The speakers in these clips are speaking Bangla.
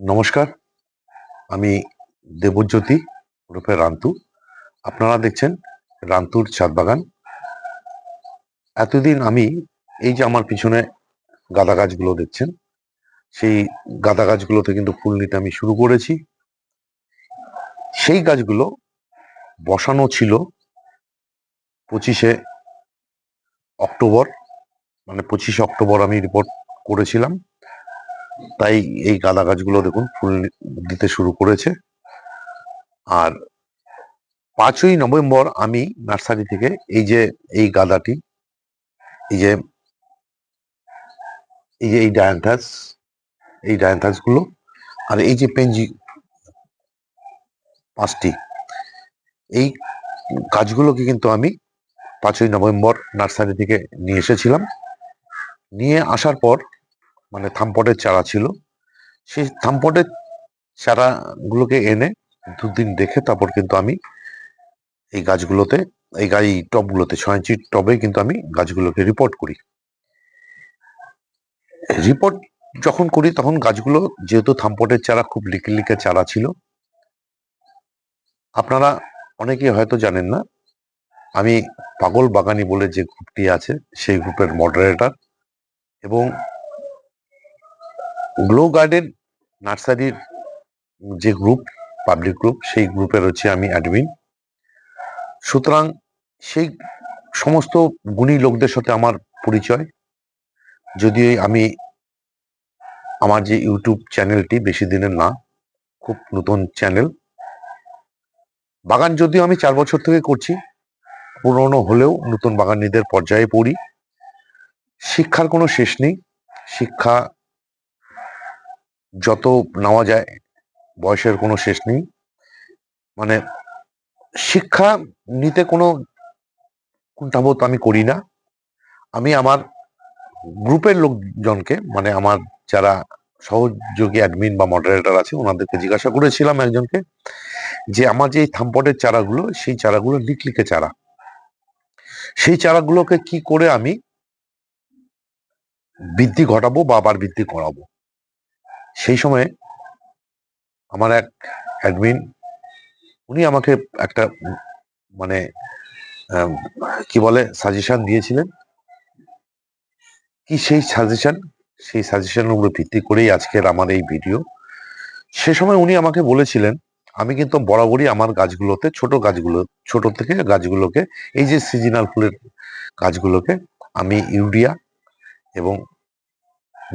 নমস্কার। আমি দেবজ্যোতি ওরফে রান্তু। আপনারা দেখছেন রান্তুর ছাদ বাগান। এতদিন আমি এই যে আমার পিছনে গাঁদা গাছগুলো দেখছেন, সেই গাঁদা গাছগুলোতে কিন্তু ফুল নিতে আমি শুরু করেছি। সেই গাছগুলো বসানো ছিল পঁচিশে অক্টোবর মানে পঁচিশে অক্টোবর আমি রিপোর্ট করেছিলাম। তাই এই গাঁদা গাছগুলো দেখুন, ফুল দিতে শুরু করেছে। আর পাঁচই নভেম্বর আমি নার্সারি থেকে এই যে, এই গাঁদাটি, এই যে এই যে এই ডায়ান্থাস এই ডায়ান্থাসগুলো আর এই যে পেঞ্জি পাঁচটি, এই গাছগুলোকে কিন্তু আমি পাঁচই নভেম্বর নার্সারি থেকে নিয়ে এসেছিলাম। নিয়ে আসার পর মানে থামপটের চারা ছিল। সেই থামপটের চারাগুলোকে এনে দুদিন রেখে তারপর কিন্তু আমি এই গাছগুলোতে, এই গাছ টবগুলোতে, ছয় টবে কিন্তু আমি গাছগুলোকে রিপোর্ট করি। রিপোর্ট যখন করি তখন গাছগুলো যেহেতু থামপটের চারা, খুব লিকে লিকে চারা ছিল। আপনারা অনেকেই হয়তো জানেন না, আমি পাগল বাগানি বলে যে গ্রুপটি আছে, সেই গ্রুপের মডারেটর এবং গ্লো গার্ডেন নার্সারির যে গ্রুপ পাবলিক গ্রুপ সেই গ্রুপের হচ্ছে আমি অ্যাডমিন সুতরাং সেই সমস্ত গুণী লোকদের সাথে আমার পরিচয়। যদি আমি আমার যে ইউটিউব চ্যানেলটি বেশি দিনের না, খুব নতুন চ্যানেল বাগান যদিও আমি চার বছর থেকে করছি, পুরনো হলেও নতুন বাগানিদের পর্যায়ে পড়ি, শিক্ষার কোনো শেষ নেই। শিক্ষা যত নেওয়া যায়, বয়সের কোনো শেষ নেই। মানে শিক্ষা নিতে কোনো কুণ্ঠাবোধ আমি করি না। আমি আমার গ্রুপের লোকজনকে মানে আমার যারা সহযোগী অ্যাডমিন বা মডারেটর আছে, ওনাদেরকে জিজ্ঞাসা করেছিলাম একজনকে যে আমার যে থাম্পটের চারাগুলো, সেই চারাগুলো লিকলিকে চারা। সেই চারাগুলোকে কি করে আমি বৃদ্ধি ঘটাবো বা আবার বৃদ্ধি করাবো? সেই সময়ে আমার এক অ্যাডমিন উনি আমাকে একটা মানে কি বলে সাজেশন দিয়েছিলেন। কি সেই সাজেশন সেই সাজেশনের উপরে ভিত্তি করেই আজকের আমার এই ভিডিও সে সময় উনি আমাকে বলেছিলেন, আমি কিন্তু বরাবরই আমার গাছগুলোতে, ছোট গাছগুলো, ছোট থেকে গাছগুলোকে, এই যে সিজনাল ফুলের গাছগুলোকে, আমি ইউরিয়া এবং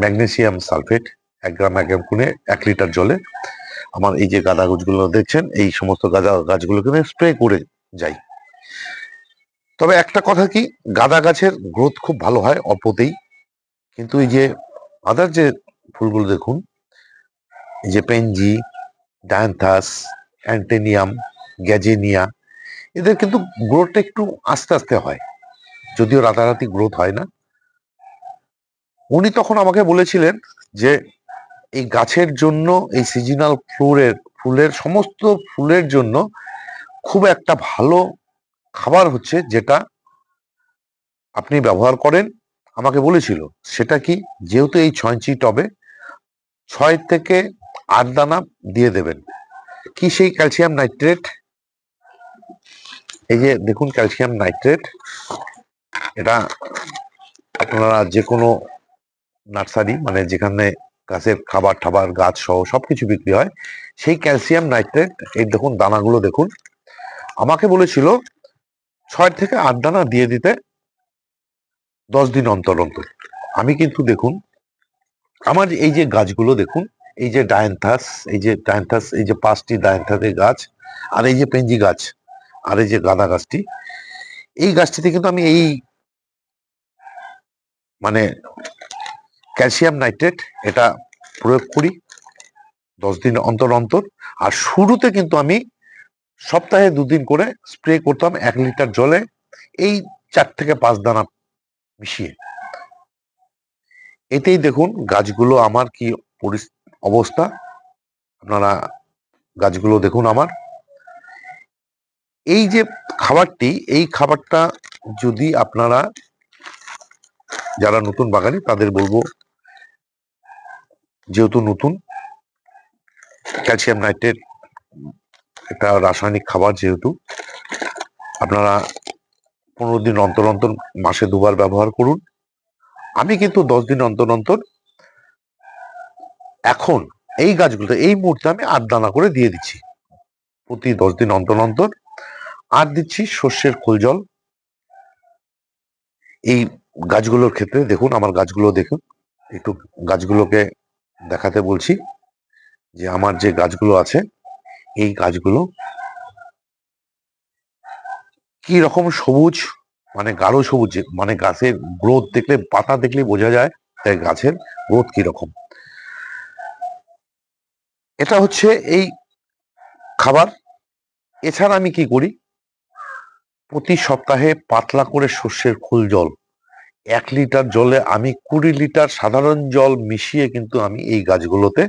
ম্যাগনেসিয়াম সালফেট এক গ্রাম এক গ্রাম করে এক লিটার জলে। আমার এই যে গাঁদা গাছগুলো দেখছেন, এই সমস্ত গাঁদা গাছগুলোকে স্প্রে করে যাই। তবে একটা কথা কি, গাঁদা গাছের গ্রোথ খুব ভালো হয় অল্পতেই কিন্তু এই যে আদার যে ফুলগুলো দেখুন, এই যে পেনজি ডায়ান্থাস, অ্যান্টেনিয়াম, গ্যাজেনিয়া, এদের কিন্তু গ্রোথটা একটু আস্তে আস্তে হয়। যদিও রাতারাতি গ্রোথ হয় না। উনি তখন আমাকে বলেছিলেন যে এই গাছের জন্য, এই সিজনাল ফ্লোরের ফুলের, সমস্ত ফুলের জন্য খুব একটা ভালো খাবার হচ্ছে যেটা আপনি ব্যবহার করেন। আমাকে বলেছিল, সেটা কি? যেহেতু এই ছয় ইঞ্চি টবে ছয় থেকে আট দানা দিয়ে দেবেন। কি সেই ক্যালসিয়াম নাইট্রেট? এই যে দেখুন ক্যালসিয়াম নাইট্রেট। এটা আপনারা যে কোনো নার্সারি মানে যেখানে গাছের খাবার টাবার গাছ সহ সবকিছু বিক্রি হয়। সেই ক্যালসিয়াম নাইট্রেট, এই দেখুন দানাগুলো দেখুন, আমাকে বলেছিল ছয় থেকে আট দানা দিয়ে দিতে দশ দিন অন্তর অন্তর। আমি কিন্তু দেখুন, আমার এই যে গাছগুলো দেখুন, এই যে ডায়ান্থাস, এই যে ডায়ান্থাস, এই যে পাঁচটি ডায়ান্থাসের গাছ, আর এই যে পেঞ্জি গাছ, আর এই যে গাঁদা গাছটি, এই গাছটিতে কিন্তু আমি এই মানে ক্যালসিয়াম নাইট্রেট, এটা প্রয়োগ করি দশ দিন অন্তর অন্তর। আর শুরুতে কিন্তু আমি সপ্তাহে দুদিন করে স্প্রে করতাম এক লিটার জলে এই চার থেকে পাঁচ দানা মিশিয়ে। এতেই দেখুন গাছগুলো আমার কি অবস্থা। আপনারা গাছগুলো দেখুন আমার। এই যে খাবারটি, এই খাবারটা যদি আপনারা যারা নতুন বাগানি তাদের বলব যেহেতু নতুন ক্যালসিয়াম নাইট্রেট একটা রাসায়নিক খাবার যেহেতু, আপনারা পনেরো দিন অন্তর অন্তর মাসে দুবার ব্যবহার করুন। আমি কিন্তু দশ দিন অন্তর অন্তর এখন এই গাছগুলোতে, এই মুহূর্তে আমি আট দানা করে দিয়ে দিচ্ছি। প্রতি দশ দিন অন্তর অন্তর আর দিচ্ছি সর্ষের খোল জল। এই গাছগুলোর ক্ষেত্রে দেখুন, আমার গাছগুলো দেখুন, একটু গাছগুলোকে দেখাতে বলছি যে আমার যে গাছগুলো আছে, এই গাছগুলো কি রকম সবুজ মানে গাঢ় সবুজ মানে গাছের গ্রোথ দেখলে, পাতা দেখলে বোঝা যায় তাই গাছের গ্রোথ রকম। এটা হচ্ছে এই খাবার। এছাড়া আমি কি করি? প্রতি সপ্তাহে পাতলা করে সর্ষের খোল জল এক লিটার জলে আমি কুড়ি লিটার সাধারণ জল মিশিয়ে কিন্তু আমি এই গাছগুলোতে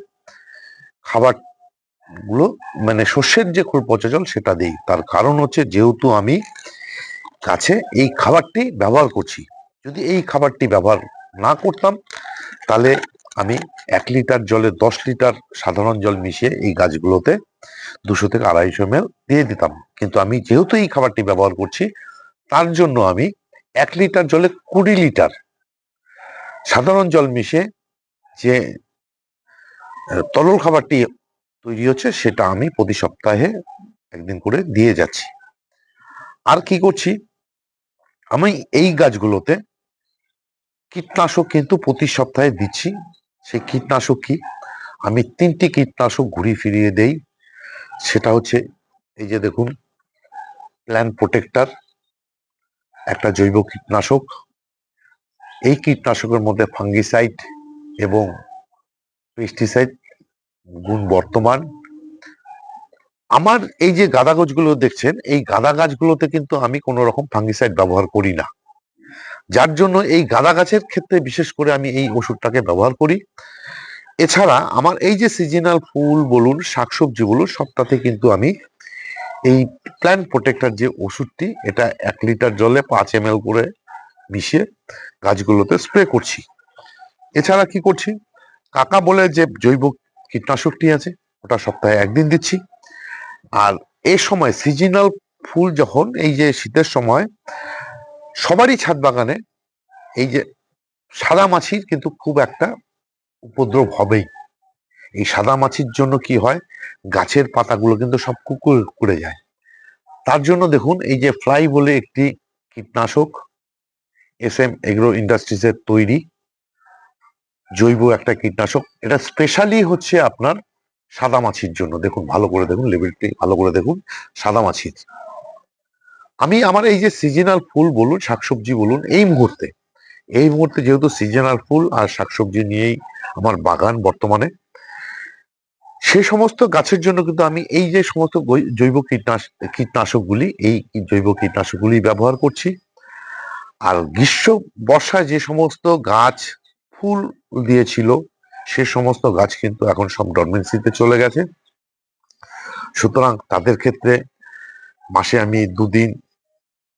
খাবারগুলো মানে শস্যের যে পচা জল সেটা দিই। তার কারণ হচ্ছে যেহেতু আমি কাছে এই খাবারটি ব্যবহার করছি, যদি এই খাবারটি ব্যবহার না করতাম, তাহলে আমি এক লিটার জলে দশ লিটার সাধারণ জল মিশিয়ে এই গাছগুলোতে দুশো থেকে আড়াইশো এম দিয়ে দিতাম। কিন্তু আমি যেহেতু এই খাবারটি ব্যবহার করছি, তার জন্য আমি এক লিটার জলে কুড়ি লিটার। সাধারণ জল মিশিয়ে যে তরল খাবারটি তৈরি হচ্ছে সেটা আমি প্রতি সপ্তাহে একদিন করে দিয়ে যাচ্ছি। আর কি করছি? আমি এই গাছগুলোতে কীটনাশক কিন্তু প্রতি সপ্তাহে দিচ্ছি। সেই কীটনাশক কি? আমি তিনটি কীটনাশক ঘুরিয়ে ফিরিয়ে দেই। সেটা হচ্ছে এই যে দেখুন, প্ল্যান প্রোটেক্টর একটা জৈব কীটনাশক। এই কীটনাশকের মধ্যে ফাঙ্গিসাইড এবং পেস্টিসাইড গুণ বর্তমান। আমার এই যে গাঁদা গাছগুলো দেখছেন, এই গাঁদা গাছগুলোতে কিন্তু আমি কোনো রকম ফাঙ্গিসাইড ব্যবহার করি না। যার জন্য এই গাঁদা গাছের ক্ষেত্রে বিশেষ করে আমি এই ওষুধটাকে ব্যবহার করি। এছাড়া আমার এই যে সিজনাল ফুল, বলুন শাকসবজি বলুন সবটাতে কিন্তু আমি এই প্ল্যান্ট প্রোটেক্টর যে ওষুধটি, এটা এক লিটার জলে পাঁচ এম করে মিশিয়ে গাছগুলোতে স্প্রে করছি। এছাড়া কি করছি? কাকা বলে যে জৈব কীটনাশকটি আছে, ওটা সপ্তাহে একদিন দিচ্ছি। আর এ সময় সিজনাল ফুল যখন এই যে শীতের সময়, সবারই ছাদ বাগানে এই যে সাদা মাছির কিন্তু খুব একটা উপদ্রব হবেই। এই সাদা মাছির জন্য কি হয়? গাছের পাতাগুলো কিন্তু সব কুকুর করে যায়। তার জন্য দেখুন, এই যে ফ্লাই বলে একটি কীটনাশক, এস এম এগ্রো ইন্ডাস্ট্রিজের তৈরি জৈব একটা কীটনাশক। এটা স্পেশালি হচ্ছে আপনার সাদা মাছির জন্য। দেখুন, ভালো করে দেখুন লেবেলটি ভালো করে দেখুন, সাদা মাছির। আমি আমার এই যে সিজনাল ফুল বলুন, শাকসবজি বলুন, এই মুহূর্তে এই মুহূর্তে যেহেতু সিজনাল ফুল আর শাকসবজি নিয়েই আমার বাগান বর্তমানে সে সমস্ত গাছের জন্য কিন্তু আমি এই যে সমস্ত জৈব কীটনাশক কীটনাশকগুলি, এই জৈব কীটনাশকগুলি ব্যবহার করছি। আর গ্রীষ্ম বর্ষায় যে সমস্ত গাছ ফুল দিয়েছিল, সে সমস্ত গাছ কিন্তু এখন সব ডরমেন্সিতে চলে গেছে। সুতরাং তাদের ক্ষেত্রে মাসে আমি দুদিন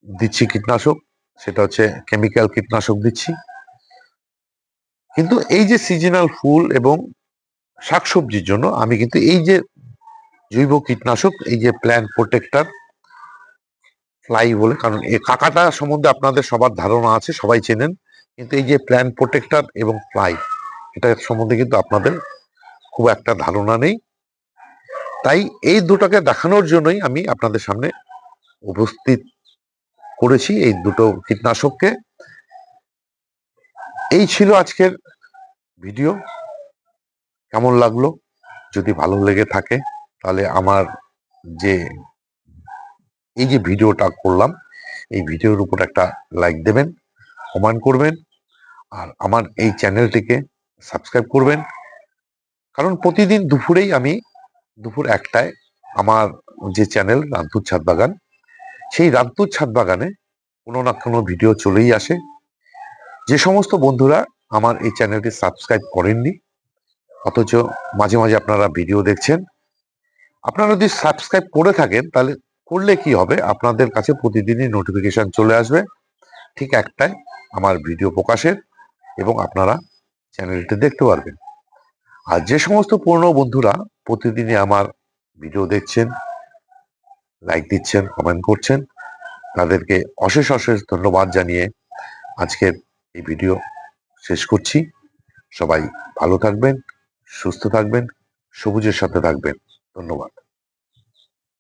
দিচ্ছি কীটনাশক, সেটা হচ্ছে কেমিক্যাল কীটনাশক দিচ্ছি। কিন্তু এই যে সিজনাল ফুল এবং শাকসবজির জন্য আমি কিন্তু এই যে জৈব কীটনাশক, এই যে প্ল্যান প্রোটেক্টর ফ্লাই বলে, কারণ এই কাকাটা সম্বন্ধে আপনাদের সবার ধারণা আছে, সবাই চেনেন, কিন্তু এই যে প্ল্যান প্রোটেক্টর এবং ফ্লাই এটা সম্বন্ধে কিন্তু আপনাদের খুব একটা ধারণা নেই। তাই এই দুটোকে দেখানোর জন্যই আমি আপনাদের সামনে উপস্থিত করেছি এই দুটো কীটনাশককে। এই ছিল আজকের ভিডিও কেমন লাগল? যদি ভালো লেগে থাকে, তাহলে আমার যে, এই যে ভিডিওটা করলাম, এই ভিডিওর উপর একটা লাইক দেবেন, কমেন্ট করবেন, আর আমার এই চ্যানেলটিকে সাবস্ক্রাইব করবেন। কারণ প্রতিদিন দুপুরেই আমি, দুপুর একটায় আমার যে চ্যানেল রান্তুর ছাদ বাগান, সেই রান্তুর ছাদ বাগানে কোনো না কোনো ভিডিও চলেই আসে। যে সমস্ত বন্ধুরা আমার এই চ্যানেলটি সাবস্ক্রাইব করেননি অথচ মাঝে মাঝে আপনারা ভিডিও দেখছেন। আপনারা যদি সাবস্ক্রাইব করে থাকেন, তাহলে করলে কি হবে? আপনাদের কাছে প্রতিদিনই নোটিফিকেশন চলে আসবে। ঠিক একটাই, আমার ভিডিও প্রকাশের এবং আপনারা চ্যানেলটি দেখতে পারবেন। আর যে সমস্ত পুরনো বন্ধুরা প্রতিদিনই আমার ভিডিও দেখছেন লাইক দিচ্ছেন কমেন্ট করছেন, তাদেরকে অশেষ অশেষ ধন্যবাদ জানিয়ে আজকের এই ভিডিও শেষ করছি। সবাই ভালো থাকবেন। সুস্থ থাকবেন সবুজের সাথে থাকবেন। ধন্যবাদ।